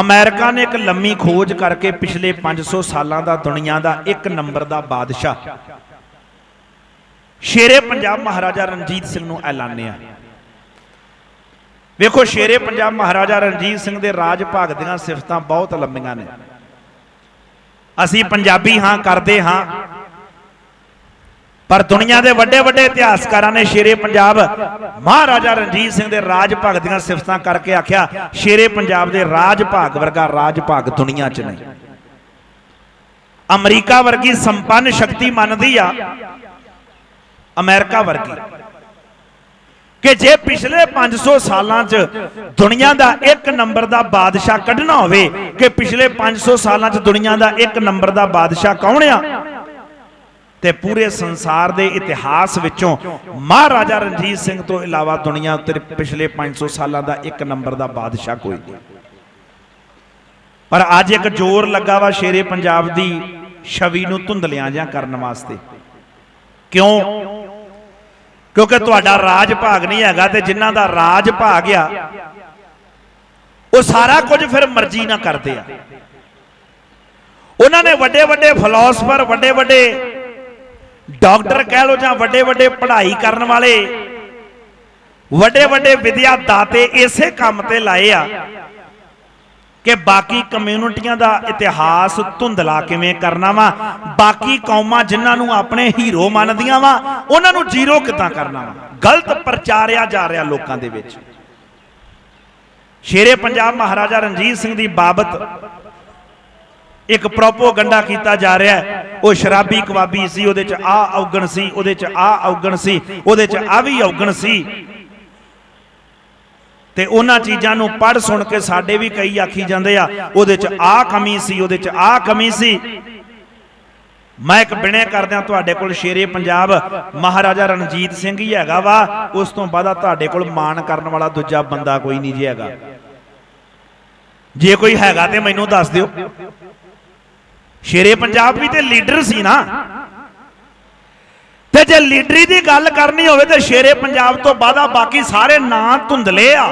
America ਨੇ ਇੱਕ ਲੰਮੀ ਖੋਜ ਕਰਕੇ ਪਿਛਲੇ 500 ਸਾਲਾਂ ਦਾ ਦੁਨੀਆ ਦਾ ਇੱਕ ਨੰਬਰ ਦਾ ਬਾਦਸ਼ਾਹ। ਸ਼ੇਰੇ ਪੰਜਾਬ ਮਹਾਰਾਜਾ ਰਣਜੀਤ ਸਿੰਘ ਨੂੰ ਐਲਾਨਿਆ। ਵੇਖੋ, ਸ਼ੇਰੇ ਪੰਜਾਬ ਮਹਾਰਾਜਾ ਰਣਜੀਤ ਸਿੰਘ ਦੇ ਰਾਜ ਭਾਗ ਦੀਆਂ ਸਿਫਤਾਂ ਬਹੁਤ ਲੰਮੀਆਂ ਨੇ। ਅਸੀਂ ਪੰਜਾਬੀ ਹਾਂ, ਕਰਦੇ ਹਾਂ। ਪਰ ਦੁਨੀਆ ਦੇ ਵੱਡੇ ਵੱਡੇ ਇਤਿਹਾਸਕਾਰਾਂ ਨੇ ਸ਼ੇਰੇ ਪੰਜਾਬ ਮਹਾਰਾਜਾ ਰਣਜੀਤ ਸਿੰਘ ਦੇ ਰਾਜ ਭਾਗ ਦੀਆਂ ਸਿਫਤਾਂ ਕਰਕੇ ਆਖਿਆ, ਸ਼ੇਰੇ ਪੰਜਾਬ ਦੇ ਰਾਜ ਭਾਗ ਵਰਗਾ ਰਾਜ ਭਾਗ ਦੁਨੀਆ 'ਚ ਨਹੀਂ। ਅਮਰੀਕਾ ਵਰਗੀ ਸੰਪੰਨ ਸ਼ਕਤੀ ਮੰਨਦੀ ਆ, ਅਮਰੀਕਾ ਵਰਗੀ, ਕਿ ਜੇ ਪਿਛਲੇ 500 ਸਾਲਾਂ 'ਚ ਦੁਨੀਆ ਦਾ ਇੱਕ ਨੰਬਰ ਦਾ ਬਾਦਸ਼ਾਹ ਕੱਢਣਾ ਹੋਵੇ, ਕਿ ਪਿਛਲੇ 500 ਸਾਲਾਂ 'ਚ ਦੁਨੀਆ ਦਾ ਇੱਕ ਨੰਬਰ ਦਾ ਬਾਦਸ਼ਾਹ ਕੌਣ ਆ? ਤੇ ਪੂਰੇ ਸੰਸਾਰ ਦੇ ਇਤਿਹਾਸ ਵਿੱਚੋਂ ਮਹਾਰਾਜਾ ਰਣਜੀਤ ਸਿੰਘ ਤੋਂ ਇਲਾਵਾ ਦੁਨੀਆ ਉੱਤੇ ਪਿਛਲੇ 500 ਸਾਲਾਂ ਦਾ ਇੱਕ ਨੰਬਰ ਦਾ ਬਾਦਸ਼ਾਹ ਕੋਈ ਨਹੀਂ। ਪਰ ਅੱਜ ਇੱਕ ਜ਼ੋਰ ਲੱਗਾ ਵਾ ਸ਼ੇਰੇ ਪੰਜਾਬ ਦੀ ਛਵੀ ਨੂੰ ਧੁੰਦਲਿਆਂ ਜਾਂ ਕਰਨ ਵਾਸਤੇ। ਕਿਉਂ? ਕਿਉਂਕਿ ਤੁਹਾਡਾ ਰਾਜ ਭਾਗ ਨਹੀਂ ਹੈਗਾ ਤੇ ਜਿਨ੍ਹਾਂ ਦਾ ਰਾਜ ਭਾਗ ਆ, ਉਹ ਸਾਰਾ ਕੁਝ ਫਿਰ ਮਰਜ਼ੀ ਨਾਲ ਕਰਦੇ ਆ। ਉਹਨਾਂ ਨੇ ਵੱਡੇ ਵੱਡੇ ਫਿਲਾਸਫਰ ਵੱਡੇ ਵੱਡੇ ਡਾਕਟਰ ਕਹਿ ਲੋ ਜਾਂ ਵੱਡੇ ਵੱਡੇ ਪੜ੍ਹਾਈ ਕਰਨ ਵਾਲੇ, ਵੱਡੇ ਵੱਡੇ ਵਿਦਿਆ ਦਾਤੇ ਇਸੇ ਕੰਮ ਤੇ ਲਾਏ ਆ ਕਿ ਬਾਕੀ ਕਮਿਊਨਿਟੀਆਂ ਦਾ ਇਤਿਹਾਸ ਧੁੰਦਲਾ ਕਿਵੇਂ ਕਰਨਾ ਵਾ, ਬਾਕੀ ਕੌਮਾਂ ਜਿਨ੍ਹਾਂ ਨੂੰ ਆਪਣੇ ਹੀਰੋ ਮੰਨਦੀਆਂ ਵਾ, ਉਹਨਾਂ ਨੂੰ ਜ਼ੀਰੋ ਕਿਦਾਂ ਕਰਨਾ ਵਾ? ਗਲਤ ਪ੍ਰਚਾਰਿਆ ਜਾ ਰਿਹਾ ਲੋਕਾਂ ਦੇ ਵਿੱਚ। ਸ਼ੇਰੇ ਪੰਜਾਬ ਮਹਾਰਾਜਾ ਰਣਜੀਤ ਸਿੰਘ ਦੀ ਬਾਬਤ ਇੱਕ ਪ੍ਰੋਪੋਗੰਡਾ ਕੀਤਾ ਜਾ ਰਿਹਾ ਹੈ। ਉਹ ਸ਼ਰਾਬੀ ਕਬਾਬੀ ਸੀ, ਉਹਦੇ ਚ ਆ ਔਗਣ ਸੀ, ਉਹਦੇ ਚ ਆ ਔਗਣ ਸੀ, ਉਹਦੇ ਚ ਆ ਵੀ ਔਗਣ ਸੀ। ਤੇ ਉਹਨਾਂ ਚੀਜ਼ਾਂ ਨੂੰ ਪੜ੍ਹ ਸੁਣ ਕੇ ਸਾਡੇ ਵੀ ਕਈ ਆਖੀ ਜਾਂਦੇ ਆ, ਉਹਦੇ ਚ ਆ ਕਮੀ ਸੀ, ਉਹਦੇ ਚ ਆ ਕਮੀ ਸੀ। ਮੈਂ ਇੱਕ ਬਿਨੇ ਕਰਦਿਆਂ ਤੁਹਾਡੇ ਕੋਲ ਸ਼ੇਰੇ ਪੰਜਾਬ, ਮਹਾਰਾਜਾ ਰਣਜੀਤ ਸਿੰਘ ਹੀ ਹੈਗਾ ਵਾ, ਉਸ ਤੋਂ ਬਾਅਦ ਤੁਹਾਡੇ ਕੋਲ ਮਾਣ ਕਰਨ ਵਾਲਾ ਦੂਜਾ ਬੰਦਾ ਕੋਈ ਨਹੀਂ ਜੀ ਹੈਗਾ। ਜੇ ਕੋਈ ਹੈਗਾ ਤੇ ਮੈਨੂੰ ਦੱਸ ਦਿਓ। ਸ਼ੇਰੇ ਪੰਜਾਬ ਵੀ ਤੇ ਲੀਡਰ ਸੀ ਨਾ। ਤੇ ਜੇ ਲੀਡਰੀ ਦੀ ਗੱਲ ਕਰਨੀ ਹੋਵੇ ਤੇ ਸ਼ੇਰੇ ਪੰਜਾਬ ਤੋਂ ਬਾਅਦਾ ਬਾਕੀ ਸਾਰੇ ਨਾਂ ਧੁੰਦਲੇ ਆ।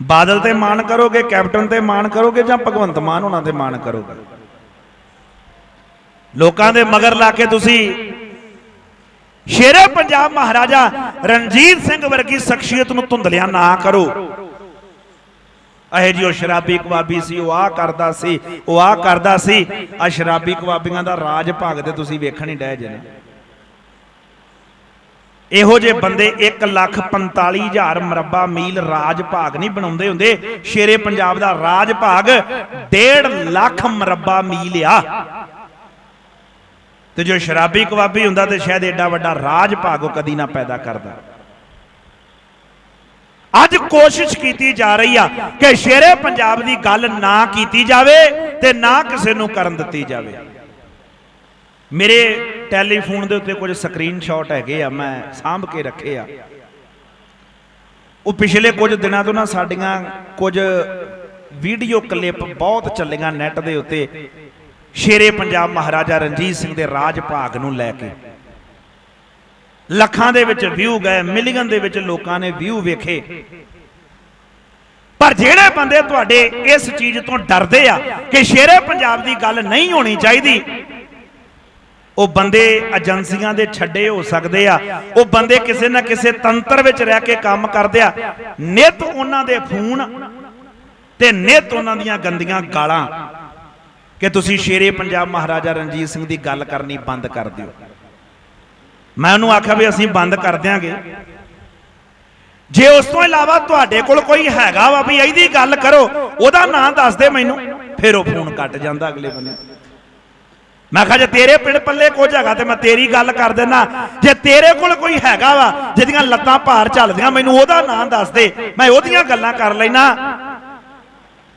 ਬਾਦਲ ਤੇ ਮਾਣ ਕਰੋਗੇ, ਕੈਪਟਨ ਤੇ ਮਾਣ ਕਰੋਗੇ ਜਾਂ ਭਗਵੰਤ ਮਾਨ ਉਹਨਾਂ ਤੇ ਮਾਣ ਕਰੋਗੇ? ਲੋਕਾਂ ਦੇ ਮਗਰ ਲਾ ਕੇ ਤੁਸੀਂ ਸ਼ੇਰੇ ਪੰਜਾਬ ਮਹਾਰਾਜਾ ਰਣਜੀਤ ਸਿੰਘ ਵਰਗੀ ਸ਼ਖਸੀਅਤ ਨੂੰ ਧੁੰਦਲਿਆ ਨਾ ਕਰੋ। ਇਹ ਜੀ ਉਹ ਸ਼ਰਾਬੀ ਕਬਾਬੀ ਸੀ, ਉਹ ਆ ਕਰਦਾ ਸੀ, ਉਹ ਆ ਕਰਦਾ ਸੀ। ਆ ਸ਼ਰਾਬੀ ਕਬਾਬੀਆਂ ਦਾ ਰਾਜ ਭਾਗ ਤੇ ਤੁਸੀਂ ਵੇਖਣ ਹੀ ਡਏ ਜੇ ਇਹੋ ਜੇ ਬੰਦੇ 145000 ਮਰਬਾ ਮੀਲ ਰਾਜ ਭਾਗ ਨਹੀਂ ਬਣਾਉਂਦੇ ਹੁੰਦੇ। ਸ਼ੇਰੇ ਪੰਜਾਬ ਦਾ ਰਾਜ ਭਾਗ 1.5 ਲੱਖ ਮਰਬਾ ਮੀਲ ਆ। ਤੇ ਜੋ ਸ਼ਰਾਬੀ ਕਬਾਬੀ ਹੁੰਦਾ ਤੇ ਸ਼ਾਇਦ ਐਡਾ ਵੱਡਾ ਰਾਜ ਭਾਗ ਉਹ ਕਦੀ ਨਾ ਪੈਦਾ ਕਰਦਾ। ਅੱਜ ਕੋਸ਼ਿਸ਼ ਕੀਤੀ ਜਾ ਰਹੀ ਆ ਕਿ ਸ਼ੇਰੇ ਪੰਜਾਬ ਦੀ ਗੱਲ ਨਾ ਕੀਤੀ ਜਾਵੇ ਤੇ ਨਾ ਕਿਸੇ ਨੂੰ ਕਰਨ ਦਿੱਤੀ ਜਾਵੇ। ਮੇਰੇ ਟੈਲੀਫੋਨ ਦੇ ਉੱਤੇ ਕੁਝ ਸਕਰੀਨਸ਼ਾਟ ਹੈਗੇ ਆ, ਮੈਂ ਸਾਂਭ ਕੇ ਰੱਖੇ ਆ। ਉਹ ਪਿਛਲੇ ਕੁਝ ਦਿਨਾਂ ਤੋਂ ਨਾ ਸਾਡੀਆਂ ਕੁਝ ਵੀਡੀਓ ਕਲਿੱਪ ਬਹੁਤ ਚੱਲੀਆਂ ਨੈਟ ਦੇ ਉੱਤੇ। ਸ਼ੇਰੇ ਪੰਜਾਬ ਮਹਾਰਾਜਾ ਰਣਜੀਤ ਸਿੰਘ ਦੇ ਰਾਜ ਭਾਗ ਨੂੰ ਲੈ ਕੇ। ਲੱਖਾਂ ਦੇ ਵਿੱਚ ਵਿਊ ਗਏ ਮਿਲੀਅਨ ਦੇ ਵਿੱਚ ਲੋਕਾਂ ਨੇ ਵਿਊ ਵੇਖੇ। ਪਰ ਜਿਹੜੇ ਬੰਦੇ ਤੁਹਾਡੇ ਇਸ ਚੀਜ਼ ਤੋਂ ਡਰਦੇ ਆ ਕਿ ਸ਼ੇਰੇ ਪੰਜਾਬ ਦੀ ਗੱਲ ਨਹੀਂ ਹੋਣੀ ਚਾਹੀਦੀ, ਉਹ ਬੰਦੇ ਏਜੰਸੀਆਂ ਦੇ ਛੱਡੇ ਹੋ ਸਕਦੇ ਆ। ਉਹ ਬੰਦੇ ਕਿਸੇ ਨਾ ਕਿਸੇ ਤੰਤਰ ਵਿੱਚ ਰਹਿ ਕੇ ਕੰਮ ਕਰਦੇ ਆ। ਨਿਤ ਉਹਨਾਂ ਦੇ ਫੋਨ ਤੇ ਨਿਤ ਉਹਨਾਂ ਦੀਆਂ ਗੰਦੀਆਂ ਗਾਲਾਂ ਕਿ ਤੁਸੀਂ ਸ਼ੇਰੇ ਪੰਜਾਬ ਮਹਾਰਾਜਾ ਰਣਜੀਤ ਸਿੰਘ ਦੀ ਗੱਲ ਕਰਨੀ ਬੰਦ ਕਰ ਦਿਓ। ਮੈਂ ਉਹਨੂੰ ਆਖਿਆ ਵੀ ਅਸੀਂ ਬੰਦ ਕਰ ਦਿਆਂਗੇ। ਜੇ ਉਸ ਤੋਂ ਇਲਾਵਾ ਤੁਹਾਡੇ ਕੋਲ ਕੋਈ ਹੈਗਾ ਵਾ ਵੀ ਇਹਦੀ ਗੱਲ ਕਰੋ, ਉਹਦਾ ਨਾਂ ਦੱਸ ਦੇ ਮੈਨੂੰ, ਫਿਰ ਉਹ ਫੋਨ ਕੱਟ ਜਾਂਦਾ ਅਗਲੇ ਬੰਦੇ ਮੈਂ ਕਿਹਾ, ਜੇ ਤੇਰੇ ਪਿੰਡ ਪੱਲੇ ਕੁਝ ਹੈਗਾ ਤੇ ਮੈਂ ਤੇਰੀ ਗੱਲ ਕਰ ਦੇਣਾ ਜੇ ਤੇਰੇ ਕੋਲ ਕੋਈ ਹੈਗਾ ਵਾ, ਜਿਹਦੀਆਂ ਲੱਤਾਂ ਭਾਰ ਚੱਲਦੀਆਂ, ਮੈਨੂੰ ਉਹਦਾ ਨਾਂ ਦੱਸ ਦੇ, ਮੈਂ ਉਹਦੀਆਂ ਗੱਲਾਂ ਕਰ ਲੈਣਾ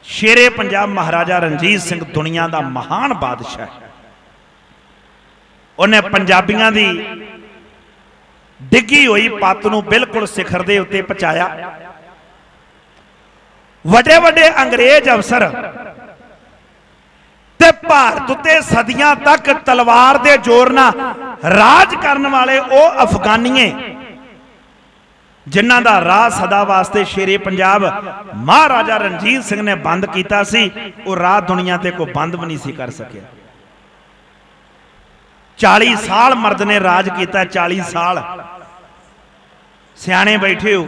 ਸ਼ੇਰੇ ਪੰਜਾਬ ਮਹਾਰਾਜਾ ਰਣਜੀਤ ਸਿੰਘ ਦੁਨੀਆ ਦਾ ਮਹਾਨ ਬਾਦਸ਼ਾਹ ਹੈ। ਉਹਨੇ ਪੰਜਾਬੀਆਂ ਦੀ ਡਿੱਗੀ ਹੋਈ ਪੱਤ ਨੂੰ ਬਿਲਕੁਲ ਸਿਖਰ ਦੇ ਉੱਤੇ ਪਹੁੰਚਾਇਆ। ਵੱਡੇ ਵੱਡੇ ਅੰਗਰੇਜ਼ ਅਫਸਰ ਤੇ ਭਾਰਤ ਉੱਤੇ ਸਦੀਆਂ ਤੱਕ ਤਲਵਾਰ ਦੇ ਜ਼ੋਰ ਨਾਲ ਰਾਜ ਕਰਨ ਵਾਲੇ ਉਹ ਅਫਗਾਨੀਏ, ਜਿਨ੍ਹਾਂ ਦਾ ਰਾਹ ਸਦਾ ਵਾਸਤੇ ਸ਼ੇਰੇ ਪੰਜਾਬ ਮਹਾਰਾਜਾ ਰਣਜੀਤ ਸਿੰਘ ਨੇ ਬੰਦ ਕੀਤਾ ਸੀ, ਉਹ ਰਾਹ ਦੁਨੀਆ ਤੇ ਕੋਈ ਬੰਦ ਵੀ ਨਹੀਂ ਸੀ ਕਰ ਸਕਿਆ। 40 ਸਾਲ ਮਰਦ ਨੇ ਰਾਜ ਕੀਤਾ 40 ਸਾਲ। ਸਿਆਣੇ ਬੈਠੇ ਹੋ।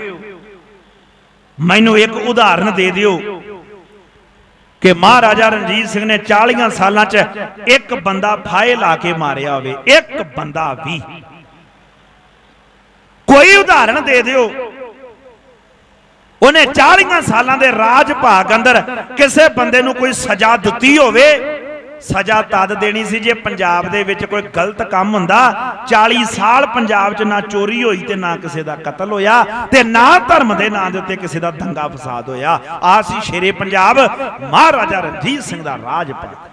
ਮੈਨੂੰ ਇੱਕ ਉਦਾਹਰਨ ਦੇ ਦਿਓ ਕਿ ਮਹਾਰਾਜਾ ਰਣਜੀਤ ਸਿੰਘ ਨੇ 40 ਸਾਲਾਂ 'ਚ ਇੱਕ ਬੰਦਾ ਫਾਇ ਲਾ ਕੇ ਮਾਰਿਆ ਹੋਵੇ, ਇੱਕ ਬੰਦਾ ਵੀ। ਕੋਈ ਉਦਾਹਰਨ ਦੇ ਦਿਓ। ਉਹਨੇ 40 ਸਾਲਾਂ ਦੇ ਰਾਜ ਭਾਗ ਅੰਦਰ ਕਿਸੇ ਬੰਦੇ ਨੂੰ ਕੋਈ ਸਜ਼ਾ ਦਿੱਤੀ ਹੋਵੇ ਸਜ਼ਾ ਤਦ ਦੇਣੀ ਸੀ ਜੇ ਪੰਜਾਬ ਦੇ ਵਿੱਚ ਕੋਈ ਗਲਤ ਕੰਮ ਹੁੰਦਾ। 40 ਸਾਲ ਪੰਜਾਬ 'ਚ ਨਾ ਚੋਰੀ ਹੋਈ ਤੇ ਨਾ ਕਿਸੇ ਦਾ ਕਤਲ ਹੋਇਆ ਤੇ ਨਾ ਧਰਮ ਦੇ ਨਾਂ ਦੇ ਉੱਤੇ ਕਿਸੇ ਦਾ ਦੰਗਾ ਫਸਾਦ ਹੋਇਆ। ਆ ਸੀ ਸ਼ੇਰੇ ਪੰਜਾਬ। ਮਹਾਰਾਜਾ ਰਣਜੀਤ ਸਿੰਘ ਦਾ ਰਾਜ ਭਾਗ